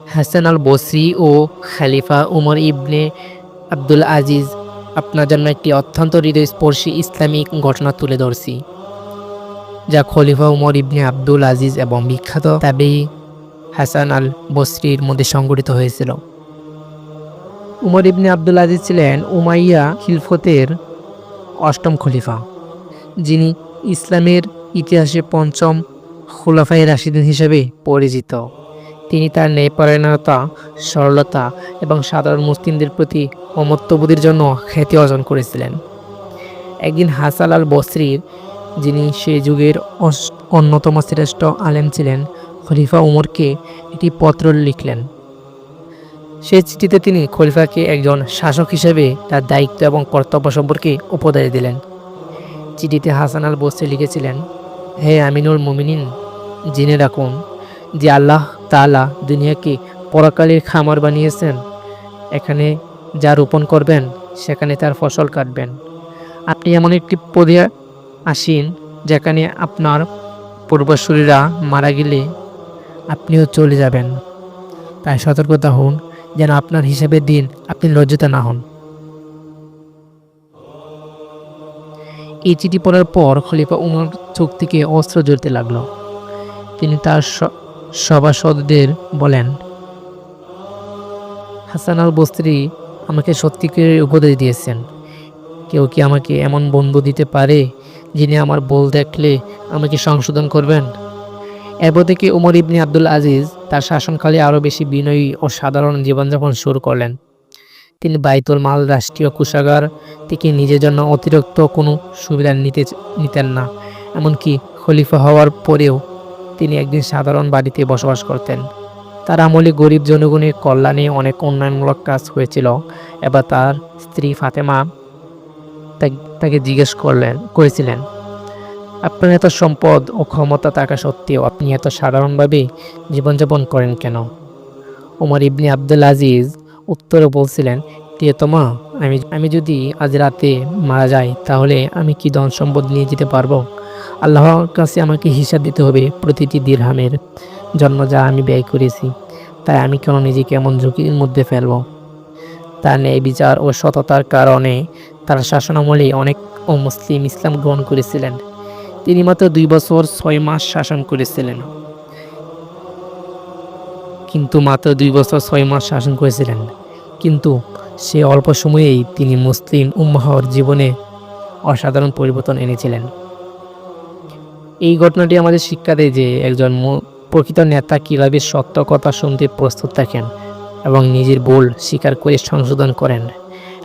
হাসান আল বসরি ও খালিফা উমর ইবনে আব্দুল আজিজ, আপনার জন্য একটি অত্যন্ত হৃদয়স্পর্শী ইসলামিক ঘটনা তুলে ধরছি, যা খলিফা উমর ইবনে আব্দুল আজিজ এবং বিখ্যাত তাবেই হাসান আল বসরির মধ্যে সংগঠিত হয়েছিল। উমর ইবনে আব্দুল আজিজ ছিলেন উমাইয়া খিলফতের অষ্টম খলিফা, যিনি ইসলামের ইতিহাসে পঞ্চম খোলাফাই রাশিদিন হিসেবে পরিচিত। তিনি তার ন্যায়পরায়ণতা, সরলতা এবং সাধারণ মুসলিমদের প্রতি অমত্ববোধের জন্য খ্যাতি অর্জন করেছিলেন। একদিন হাসান আল বসরির যিনি সে যুগের অন্যতম শ্রেষ্ঠ আলেম ছিলেন, খলিফা উমরকে একটি পত্র লিখলেন। সেই চিঠিতে তিনি খলিফাকে একজন শাসক হিসেবে তার দায়িত্ব এবং কর্তব্য সম্পর্কে উপদেশ দিলেন। চিঠিতে হাসান আল বসরি লিখেছিলেন, হে আমিনুল মুমিনিন, জেনে রাখুন যে আল্লাহ তাআলা দুনিয়াকে পরকালের খামার বানিয়েছেন? এখানে যা রোপণ করবেন, সেখানে তার ফসল কাটবেন। আপনি এমন একটি পদে আসিন, যেখানে আপনার পূর্বসূরীরা মারা গেলে আপনিও চলে যাবেন। তাই সতর্কতা হন যেন আপনার হিসাবে দিন আপনি লজ্জিত না হন। এই চিঠি পড়ার পর খলিফা উমর চোখ থেকে অস্ত্র জ্বলতে লাগল। তিনি তার সভাসদদের বলেন, হাসান আল বস্ত্রী আমাকে সত্যিকার উপদেশ দিয়েছেন। কেউ কি আমাকে এমন বন্ধু দিতে পারে যিনি আমার বল দেখলে আমাকে সংশোধন করবেন? এরপর থেকে উমর ইবনি আব্দুল আজিজ তার শাসনকালে আরও বেশি বিনয়ী ও সাধারণ জীবনযাপন শুরু করলেন। তিনি বাইতুল মাল রাষ্ট্রীয় কোষাগার থেকে নিজের জন্য অতিরিক্ত কোনো সুবিধা নিতে নিতেন না। এমনকি খলিফা হওয়ার পরেও তিনি একদিন সাধারণ বাড়িতে বসবাস করতেন। তার আমলে গরিব জনগণের কল্যাণে অনেক উন্নয়নমূলক কাজ হয়েছিল। এবার তার স্ত্রী ফাতেমা তাকে জিজ্ঞেস করলেন, করেছিলেন, আপনার এত সম্পদ ও ক্ষমতা থাকা সত্ত্বেও আপনি এত সাধারণভাবে জীবনযাপন করেন কেন? ওমর ইবনি আব্দুল আজিজ উত্তরে বলছিলেন প্রিয়তমা আমি আমি যদি আজ রাতে মারা যাই, তাহলে আমি কি ধন সম্পদ নিয়ে যেতে পারব? আল্লাহর কাছে আমাকে হিসাব দিতে হবে প্রতিটি দিরহামের জন্য যা আমি ব্যয় করেছি। তাই আমি কেন নিজেকে এমন ঝুঁকির মধ্যে ফেলব? তার ন্যায় বিচার ও সততার কারণে তার শাসনামলে অনেক ও মুসলিম ইসলাম গ্রহণ করেছিলেন। তিনি মাত্র দুই বছর ছয় মাস শাসন করেছিলেন। কিন্তু মাত্র দুই বছর ছয় মাস শাসন করেছিলেন। কিন্তু সে অল্প সময়েই তিনি মুসলিম উম্মাহর জীবনে অসাধারণ পরিবর্তন এনেছিলেন। এই ঘটনাটি আমাদের শিক্ষা দেয় যে একজন প্রকৃত নেতা কীভাবে সত্য কথা শুনতে প্রস্তুত থাকেন এবং নিজের ভুল স্বীকার করে সংশোধন করেন।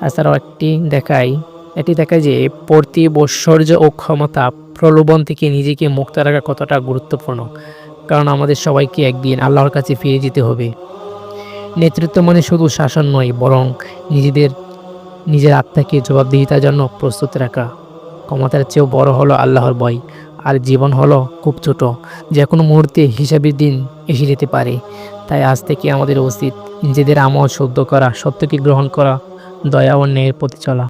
এছাড়াও একটি দেখায়, এটি দেখায় যে প্রতিবৈশ্বর্য ও ক্ষমতা প্রলোভন থেকে নিজেকে মুক্ত রাখা কতটা গুরুত্বপূর্ণ, কারণ আমাদের সবাইকে একদিন আল্লাহর কাছে ফিরে যেতে হবে। নেতৃত্ব মানে শুধু শাসন নয়, বরং নিজেদের, নিজের আত্মাকে জবাবদিহিতার জন্য প্রস্তুত রাখা। ক্ষমতার চেয়েও বড় হলো আল্লাহর ভয়। আর জীবন হলো খুব ছোট। যে কোনো মুহূর্তে হিসাবের দিন এসে যেতে পারে। তাই আজ থেকে আমাদের উচিত নিজেদের আমল শুদ্ধ করা, সত্যকে গ্রহণ করা, দয়া ও ন্যায়ের প্রতি চলা।